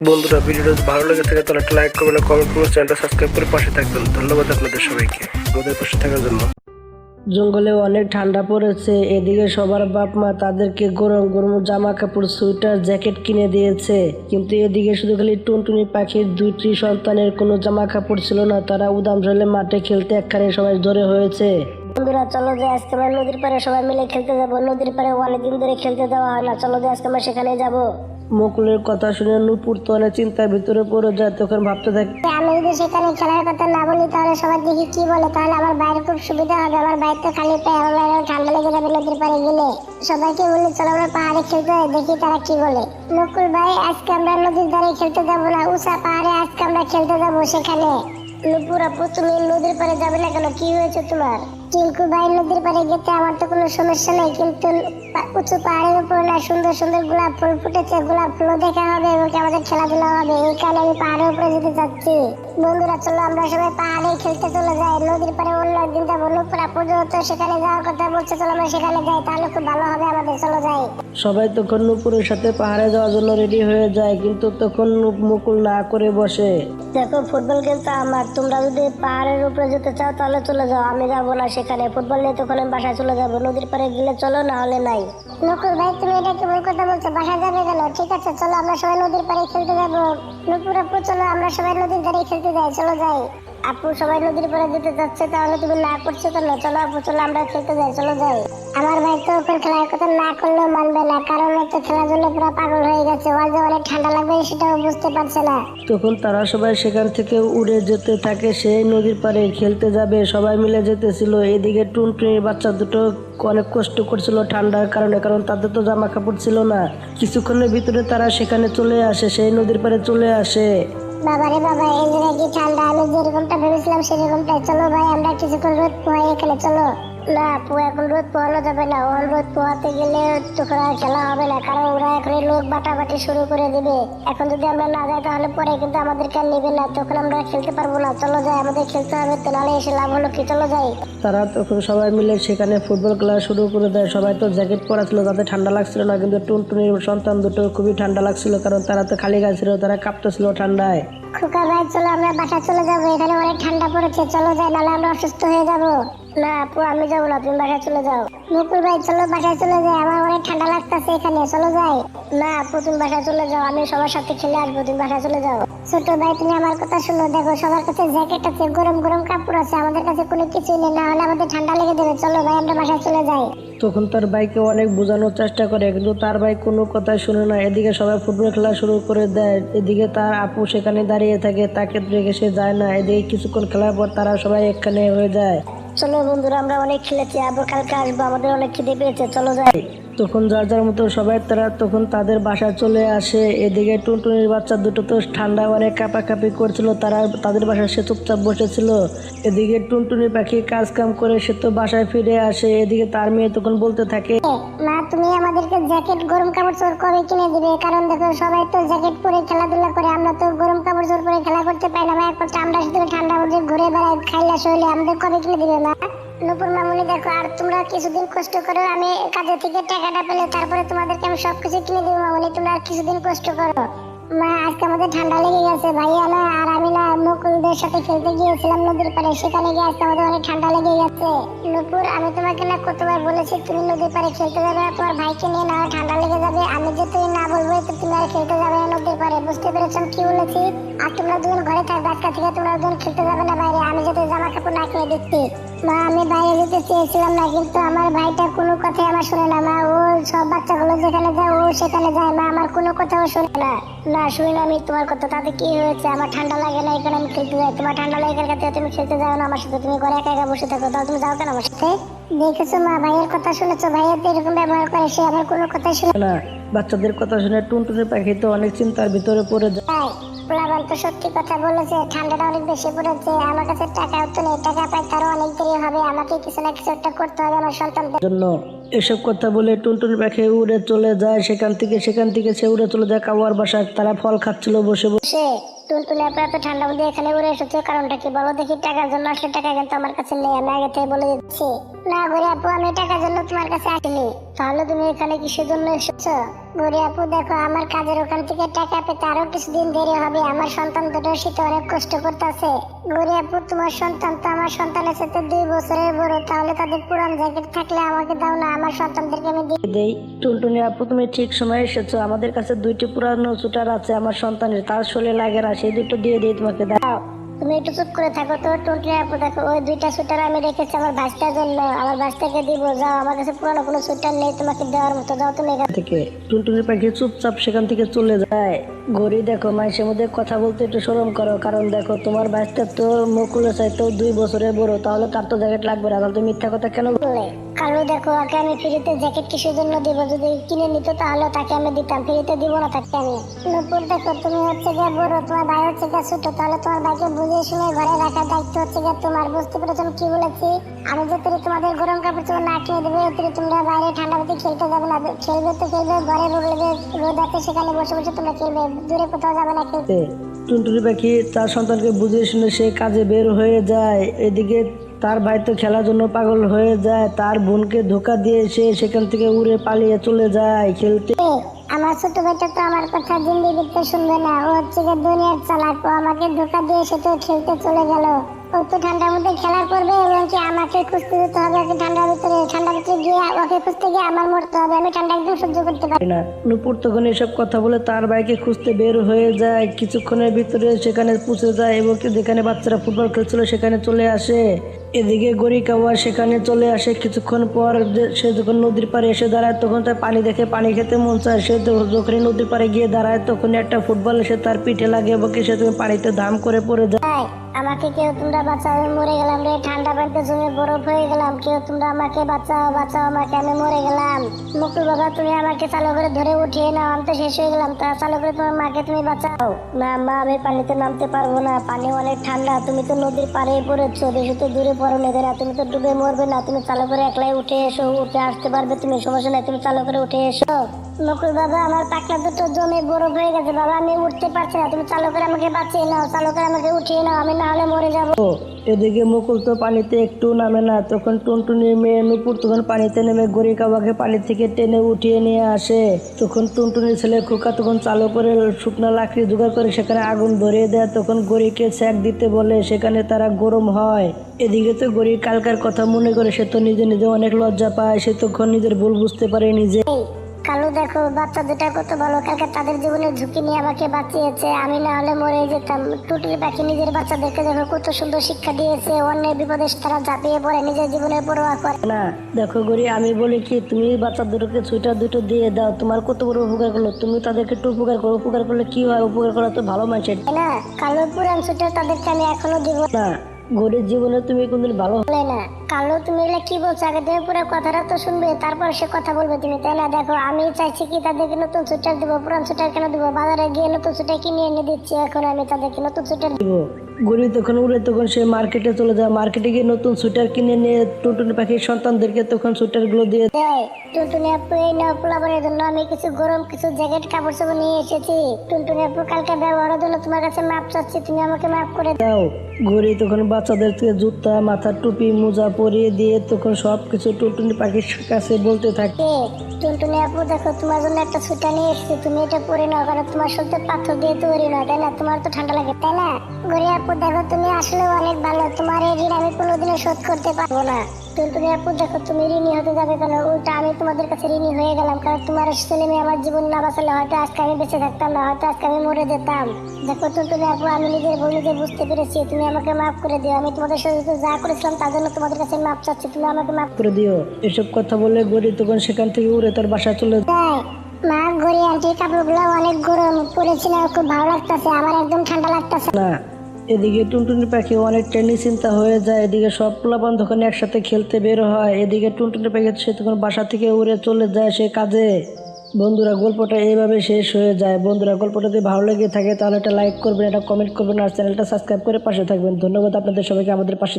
বন্ধুরা ভিডিওটা যদি ভালো লেগে থাকে তাহলে একটা লাইক করবেন কমেন্ট করবেন চ্যানেলটা সাবস্ক্রাইব করে পাশে থাকবেন। ধন্যবাদ আপনাদের সবাইকে। আমাদের পাশে থাকার জন্য। জঙ্গলে অনেক ঠান্ডা পড়েছে এদিকে সবার বাপ মা তাদেরকে গরম গরম জামা কাপড় সোয়েটার জ্যাকেট কিনে দিয়েছে। কিন্তু এদিকে শুধু খালি টুনটুনি পাখির দুইটি সন্তানের কোনো জামা কাপড় ছিল না তারা উদাম জলে মাঠে খেলতে একখানে সবাই জড়ে হয়েছে। বন্ধুরা চলো যে আজকে আমরা নদীর পাড়ে সবাই মিলে খেলতে যাব। নদীর পাড়ে অনেকদিন ধরে খেলতে যাওয়া হয় না। চলো যে আজকে আমরা সেখানে যাব। মুকুলের কথা শুনে নুপুর তো অনেক চিন্তার ভিতরে পড়ে যায়, তখন ভাবতে থাকে আমি যদি সেখানে খেলার কথা না বলি, তাহলে সবাই দেখি কি বলে? তাহলে আমার বাইরে খুব সুবিধা হবে। আমার বাইরে তো খালি পায়ে আমার বাইরে ঠান্ডা লেগে যাবে নদীর পাড়ে গেলে। সবাইকে বলি, চলো আমরা পাহাড়ে খেলতে দেখি তারা কি বলে। নকুল ভাই, আজকে আমরা নদীর ধারে খেলতে যাব না, উষা পাহাড়ে আজকে আমরা খেলতে যাব সেখানে। নুপুর আপু, তুমি নদীর পাড়ে যাবে না কেন? কি হয়েছে তোমার? ভাই নদীর পাড়ে যেতে আমার তো কোনো সমস্যা নেই কিন্তু উঁচু পাহাড়ের উপর না সুন্দর সুন্দর গোলাপ ফুল ফুটেছে গোলাপ ফুলও দেখা হবে এবং আমাদের খেলাধুলা হবে। এই কারণে আমি পাহাড়ের উপরে যেতে চাচ্ছি। বন্ধুরা চলো আমরা সবাই পাহাড়ে খেলতে চলে যাই। নদীর পাড়ে অন্য একদিন যাব নুপুরা পর্যন্ত সেখানে যাওয়ার কথা বলছে চলো আমরা সেখানে যাই তাহলে খুব ভালো হবে আমাদের চলো যাই। সবাই তখন নুপুরের সাথে পাহাড়ে যাওয়ার জন্য রেডি হয়ে যায় কিন্তু তখন নূপ- মুকুল না করে বসে। দেখো ফুটবল খেলতে আমার তোমরা যদি পাহাড়ের উপরে যেতে চাও তাহলে চলে যাও আমি যাব না সেখানে। ফুটবল নিয়ে তখন আমি বাসায় চলে যাব। নদীর পাড়ে গেলে চলো না হলে নাই। নকুল ভাই, তুমি এটা কেমন কথা বলছো? বাসায় যাবে কেন? ঠিক আছে, চলো, আমরা সবাই নদীর পাড়ে খেলতে যাব। নকুল আপু, চলো, আমরা সবাই নদীর ধারে খেলতে যাই, চলো যাই। আপু, সবাই নদীর পরে যেতে যাচ্ছে, তাহলে তুমি না করছ কেন? চলো আপু, চলো, আমরা খেলতে যাই, চলো যাই। আমার ভাই তো ওপর খেলার কথা না করলেও মানবে না, কারণ ও তো খেলার জন্য পুরো পাগল হয়ে গেছে। ওর যে অনেক ঠান্ডা লাগবে, সেটাও বুঝতে পারছে না। তখন তারা সবাই সেখান থেকে উড়ে যেতে থাকে সেই নদীর পাড়ে খেলতে যাবে। সবাই মিলে যেতেছিল, এদিকে টুনটুনির বাচ্চা দুটো অনেক কষ্ট করছিল ঠান্ডার কারণে, কারণ তাদের তো জামা কাপড় ছিল না। কিছুক্ষণের ভিতরে তারা সেখানে চলে আসে, সেই নদীর পাড়ে চলে আসে। বাবারে বাবা, এই জায়গায় কি ঠান্ডা, আমি যেরকমটা ভেবেছিলাম সেরকমটাই। চলো ভাই, আমরা কিছুক্ষণ রোদ পোহাই এখানে, চলো। না আপু এখন রোদ পোহানো যাবে না। ওর রোদ পোহাতে গেলে আর খেলা হবে না কারণ ওরা এখন লোক বাটাবাটি শুরু করে দিবে। এখন যদি আমরা না যাই তাহলে পরে কিন্তু আমাদেরকে আর নেবে না। তখন আমরা খেলতে পারব না। চলো যাই আমাদের খেলতে হবে তো নাহলে এসে লাভ হলো কি? চলো যাই। তারা তখন সবাই মিলে সেখানে ফুটবল খেলা শুরু করে দেয়। সবাই তো জ্যাকেট পরা ছিল তাদের ঠান্ডা লাগছিল না কিন্তু টুনটুনির সন্তান দুটো খুবই ঠান্ডা লাগছিল কারণ তারা তো খালি গাছ ছিল তারা কাঁপতেছিল ঠান্ডায়। খোকা ভাই চলো আমরা বাসা চলে যাব এখানে অনেক ঠান্ডা পড়েছে। চলো যাই নাহলে আমরা অসুস্থ হয়ে যাব। না, আপু, আমি যাব না, তুমি বাসায় চলে যাও। মুকুল ভাই, চলো বাসায় চলে যাই, আমার অনেক ঠান্ডা লাগতেছে এখানে, চলো যাই। না, আপু, তুমি বাসায় চলে যাও, আমি সবার সাথে খেলে আসব, তুমি বাসায় চলে যাও। ছোট ভাই, তুমি আমার কথা শুনো, দেখো, সবার কাছে জ্যাকেট আছে, গরম গরম কাপড় আছে, আমাদের কাছে কোনো কিছুই নেই, না হলে আমাদের ঠান্ডা লেগে যাবে, চলো ভাই, আমরা বাসায় চলে যাই। তখন তার বাইকে অনেক বোঝানোর চেষ্টা করে, কিন্তু তার ভাই কোনো কথা শুনে না, এদিকে সবাই ফুটবল খেলা শুরু করে দেয়, এদিকে তার আপু সেখানে দাঁড়িয়ে থাকে, তাকে রেখে সে যায় না, এদিকে কিছুক্ষণ খেলার পর তারা সবাই একখানে হয়ে যায়। চলো বন্ধুরা আমরা অনেক খেলেছি আবার কালকে আসব আমাদের অনেক খিদে পেয়েছে চলো যাই। তখন যার যার মতো সবাই তারা তখন তাদের বাসায় চলে আসে। এদিকে টুনটুনির বাচ্চা দুটো তো ঠান্ডা অনেক কাঁপাকাঁপি করছিল, তারা তাদের বাসায় সে চুপচাপ বসেছিল। এদিকে টুনটুনি পাখি কাজ কাম করে সে তো বাসায় ফিরে আসে। এদিকে তার মেয়ে তখন বলতে থাকে মা, তুমি আমাদেরকে জ্যাকেট, গরম কাপড়, চোর কবে কিনে দিবে? কারণ দেখো, সবাই তো জ্যাকেট পরে খেলাধুলা করে, আমরা তো গরম কাপড়, চোর পরে খেলা করতে পারি না আমরা শুধু ঠান্ডা ঘুরে বেড়াই, খাইলা, শৈলে, আমাদের কবে কিনে দিবে, মা? নুপুর মামুনি, দেখো, আর তোমরা কিছুদিন কষ্ট করো, আমি কাজে থেকে টাকাটা পেলে তারপরে তোমাদেরকে আমি সবকিছু কিনে দেবো মামুনি, তোমরা আর কিছুদিন কষ্ট করো। মা, আজকে আমাদের ঠান্ডা লেগে গেছে, ভাইয়া না আর আমি না মুকুলদের সাথে খেলতে গিয়েছিলাম নদীর পাড়ে, সেখানে গিয়ে আজকে আমাদের অনেক ঠান্ডা লেগে গেছে। নুপুর, আমি তোমাকে না কতবার বলেছি, তুমি নদীর পাড়ে খেলতে যাবে না, তোমার ভাইকে নিয়ে না ঠান্ডা লেগে যাবে, আমি যে তুই না বলব তো তুমি আর খেলতে যাবে না নদীর পাড়ে, বুঝতে পেরেছ কি বলেছি? আর তোমরা দুজন ঘরে থাকবে, আজকে থেকে তোমরা দুজন খেলতে যাবে না বাইরে, আমি যাতে জামা কাপড় না কিনে দিচ্ছি মা আমি বাইরে যেতে চেয়েছিলাম না কিন্তু আমার ভাইটা কোনো কথাই আমার শুনে না মা। ও সব বাচ্চাগুলো যেখানে যায় ও সেখানে যায় মা। আমার কোনো কথাও শুনে না। না শুনি না আমি তোমার কথা। তাতে কি হয়েছে? আমার ঠান্ডা লাগে না এখানে আমি খেলতে যাই। তোমার ঠান্ডা লাগে কাছে তুমি খেলতে যাও না আমার সাথে। তুমি ঘরে একা একা বসে থাকো। তাহলে তুমি যাও কেন আমার সাথে? দেখেছ মা ভাইয়ের কথা শুনেছো? ভাইয়ের তো এরকম ব্যবহার করে সে আমার কোনো কথাই শুনে না বাচ্চাদের কথা শুনে টুনটুনি পাখি তো অনেক চিন্তার ভিতরে পড়ে যায়। তাই তো সত্যি কথা বলেছে। ঠান্ডাটা অনেক বেশি পড়েছে। আমার কাছে টাকাও তো নেই। টাকা পাই তারও অনেক দেরি হবে। আমাকে কিছু না কিছু একটা করতে হবে আমার সন্তানদের। জন্য এসব কথা বলে টুনটুনি পাখি উড়ে চলে যায়। সেখান থেকে সেখান থেকে সে উড়ে চলে যায় কাওয়ার বাসায়। তারা ফল খাচ্ছিল বসে বসে। টুনটুনি আপনার এত ঠান্ডা মধ্যে এখানে উড়ে এসেছে। কারণটা কি বলো দেখি? টাকার জন্য আসলে টাকা কিন্তু আমার কাছে নেই। আমি আগে থেকে বলে দিচ্ছি। না ঘুরে আপু আমি টাকার জন্য তোমার কাছে আসিনি। তাহলে তুমি এখানে কিসের জন্য এসেছ? গরি আপু দেখো আমার কাজের ওখান থেকে টাকা পেতে আরও কিছুদিন দেরি হবে। আমার সন্তান দুটো শীতে অনেক কষ্ট করতেছে। গরি আপু তোমার সন্তান তো আমার সন্তানের সাথে দুই বছরের বড়। তাহলে তাদের পুরান জ্যাকেট থাকলে আমাকে দাও না আমার সন্তানদেরকে আমি দিই দেই। টুনটুনি আপু তুমি ঠিক সময় এসেছ। আমাদের কাছে দুইটি পুরানো সুটার আছে আমার সন্তানের। তার শরীরে লাগে না সেই দুটো দিয়ে দিই তোমাকে দাও। তুমি একটু চুপ করে থাকো তো টুনটুনি আপু দেখো। ওই দুইটা সুটার আমি রেখেছি আমার ভাইসটার জন্য। আমার ভাইসটাকে দিব, যাও। আমার কাছে পুরানো কোনো সুটার নেই, তোমাকে দেওয়ার মতো। যাও তুমি এখান থেকে। টুনটুনি পাখি চুপচাপ সেখান থেকে চলে যায়। গড়ি দেখো, মাইসের মধ্যে কথা বলতে একটু সরম করো। কারণ দেখো, তোমার বাচ্চা তো মুকুলে চাইতো দুই বছরের বড়। তাহলে তার তো জ্যাকেট লাগবে না। তাহলে তুমি মিথ্যা কথা কেন? বলে কালো দেখো ওকে আমি ফ্রিতে জ্যাকেট কিসের জন্য দিব? যদি কিনে নিত তাহলে তাকে আমি দিতাম। ফ্রিতে দিব না তাকে আমি। নুপুর, দেখো, তুমি হচ্ছে গিয়ে বড়, তোমার ভাই হচ্ছে গিয়ে ছোট, তাহলে তোমার ভাইকে বুঝিয়ে শুনে ঘরে রাখার দায়িত্ব হচ্ছে গিয়ে তোমার। বুঝতে পেরেছ কি বলেছি? আমি যে তুমি তোমাদের গরম কাপড় চোপড় না কিনে দেবে তুমি তোমরা বাইরে ঠান্ডা মধ্যে খেলতে যাবে না। খেলবে তো খেলবে, ঘরে বলবে রোদ আছে সেখানে বসে বসে তোমরা খেলবে। দূরে কোথাও যাবে না খেলতে টুনটুনি পাখি তার সন্তানকে বুঝিয়ে শুনে সে কাজে বের হয়ে যায়। এদিকে তার ভাই তো খেলার জন্য পাগল হয়ে যায়। তার বোনকে ধোকা দিয়ে সে সেখান থেকে উড়ে পালিয়ে চলে যায় খেলতে। আমার ছোট ভাইটা তো আমার কথা জিন্দিগিতে শুনবে না। ও হচ্ছে গিয়ে দুনিয়ার চালাক। ও আমাকে ধোকা দিয়ে সে তো খেলতে চলে গেল। ও তো ঠান্ডার মধ্যে খেলা করবে এবং কি আমাকে খুঁজতে যেতে হবে ওকে ঠান্ডার ভিতরে। ঠান্ডার ভিতরে গিয়ে ওকে খুঁজতে গিয়ে আমার মরতে হবে। আমি ঠান্ডা একদম সহ্য করতে পারি না। নুপুর তখন এসব কথা বলে তার ভাইকে খুঁজতে বের হয়ে যায়। কিছুক্ষণের ভিতরে সেখানে পৌঁছে যায় এবং যেখানে বাচ্চারা ফুটবল খেলছিল সেখানে চলে আসে। এদিকে গড়ি কাওয়া সেখানে চলে আসে। কিছুক্ষণ পর সে যখন নদীর পাড়ে এসে দাঁড়ায়, তখন তার পানি দেখে পানি খেতে মন চায়। সে তো যখনই নদীর পাড়ে গিয়ে দাঁড়ায় তখন একটা ফুটবল এসে তার পিঠে লাগে এবং সে তুমি পানিতে ধাম করে পড়ে যায়। আমাকে কেউ তোমরা বাঁচাও, আমি মরে গেলাম রে। ঠান্ডা পানিতে জমে বরফ হয়ে গেলাম। কেউ তোমরা আমাকে বাঁচাও বাঁচাও আমাকে, আমি মরে গেলাম। মুকুল বাবা, তুমি আমাকে চালু করে ধরে উঠিয়ে নাও, আমি তো শেষ হয়ে গেলাম। তা চালু করে তোমার মাকে তুমি বাঁচাও। না মা, আমি পানিতে নামতে পারব না। পানি অনেক ঠান্ডা, তুমি তো নদীর পাড়ে পড়েছো। বেশি তো দূরে পড়ো নেবে তুমি তো ডুবে মরবে না। তুমি চালু করে একলাই উঠে এসো, উঠে আসতে পারবে তুমি, সমস্যা নাই, তুমি চালু করে উঠে এসো। মুকুল বাবা, আমার পাকলা দুটো জমে বরফ হয়ে গেছে। বাবা, আমি উঠতে পারছি না, তুমি চালু করে আমাকে বাঁচিয়ে নাও, চালু করে আমাকে উঠিয়ে নাও, আমি না হলে মরে যাব। এদিকে মুকুল তো পানিতে একটু নামে না তখন টুনটুনি মেয়ে নুপুর তখন পানিতে নেমে গড়ি কাবাকে পানি থেকে টেনে উঠিয়ে নিয়ে আসে। তখন টুনটুনির ছেলে খোকা তখন চালু করে শুকনা লাকড়ি জোগাড় করে সেখানে আগুন ধরিয়ে দেয়। তখন গড়িকে স্যাক দিতে বলে সেখানে তারা গরম হয়। এদিকে তো গড়ি কালকার কথা মনে করে সে তো নিজে নিজে অনেক লজ্জা পায়। সে তখন নিজের ভুল বুঝতে পারে নিজে কালু দেখো বাচ্চা দুটা কত ভালো। কালকে তাদের জীবনের ঝুঁকি নিয়ে আমাকে বাঁচিয়েছে। আমি না হলে মরে যেতাম। টুটির পাখি নিজের বাচ্চাদেরকে দেখো কত সুন্দর শিক্ষা দিয়েছে। অন্যের বিপদে তারা ঝাঁপিয়ে পড়ে নিজের জীবনের পরোয়া করে। না দেখো গড়ি আমি বলি কি তুমি বাচ্চা দুটোকে ছুইটা দুটো দিয়ে দাও। তোমার কত বড় উপকার করল? তুমি তাদেরকে একটু উপকার করো। উপকার করলে কি হয়? উপকার করা তো ভালো মানুষের। না কালো পুরান সুটার তাদেরকে আমি এখনও দিব। না গরিব জীবনে তুমি কোনদিন ভালো হলে না। কালো তুমি এগুলা কি বলছো? আগে দেহ পুরো কথাটা তো শুনবে তারপর সে কথা বলবে তুমি তাই না? দেখো আমি চাইছি কি তাদেরকে নতুন সুটার দেবো পুরান সুটার কেন দেবো? বাজারে গিয়ে নতুন সুটার কিনে এনে দিচ্ছি এখন আমি তাদেরকে নতুন সুটার দিব। গরি তখন উড়ে তখন সে মার্কেটে চলে যায়। মার্কেটে গিয়ে নতুন সুইটার কিনে নিয়ে টুনটুনি পাখির সন্তানদেরকে তখন সুইটারগুলো দিয়ে দেয় টুনটুনি আপু এই নাও পোলাপানের জন্য আমি কিছু গরম কিছু জ্যাকেট কাপড় চোপড় নিয়ে এসেছি। টুনটুনি আপু কালকে ব্যবহারের জন্য তোমার কাছে মাপ চাচ্ছি তুমি আমাকে মাপ করে দাও। তখন বাচ্চাদের থেকে জুতা মাথার টুপি মোজা পরিয়ে দিয়ে তখন সব কিছু টুনটুনি পাখির কাছে বলতে থাকে। টুনটুনি আপু দেখো তোমার জন্য একটা সুটা নিয়ে এসেছি। তুমি এটা পরে নাও কারণ তোমার শরীরে পাথর দিয়ে তৈরি নয় তাই না? তোমার তো ঠান্ডা লাগে তাই না? গরি আপু দেখো তুমি আসলে অনেক ভালো। তোমার এই ঋণ আমি কোনোদিনও শোধ করতে পারব না। টুনটুনি আপু দেখো তুমি ঋণী হতে যাবে কেন? উল্টা আমি তোমাদের কাছে ঋণী হয়ে গেলাম। কারণ তোমার ছেলে মেয়ে আমার জীবন না বাঁচালে হয়তো আজকে আমি বেঁচে থাকতাম না হয়তো আজকে আমি মরে যেতাম। দেখো টুনটুনি আপু আমি নিজের ভুল নিজে বুঝতে পেরেছি। তুমি আমাকে মাফ করে দিও। আমি তোমাদের সাথে যা করেছিলাম তার জন্য তোমাদের কাছে মাফ চাচ্ছি। তুমি আমাকে মাফ করে দিও। এসব কথা বলে গরি তখন সেখান থেকে উড়ে তার বাসায় চলে যায়। মা গড়ি আন্টির কাপড়গুলো অনেক গরম। পরেছিল খুব ভালো লাগতেছে। আমার একদম ঠান্ডা লাগতেছে। না এদিকে টুনটুনি পাখি অনেকটা নিশ্চিন্তা হয়ে যায়। এদিকে সব পোলাপান তখন একসাথে খেলতে বের হয়। এদিকে টুনটুনি পাখি সে তখন বাসা থেকে উড়ে চলে যায় সে কাজে। বন্ধুরা, গল্পটা এইভাবে শেষ হয়ে যায়। বন্ধুরা, গল্পটা যদি ভালো লেগে থাকে তাহলে একটা লাইক করবেন, একটা কমেন্ট করবেন, আর চ্যানেলটা সাবস্ক্রাইব করে পাশে থাকবেন। ধন্যবাদ আপনাদের সবাইকে আমাদের পাশে।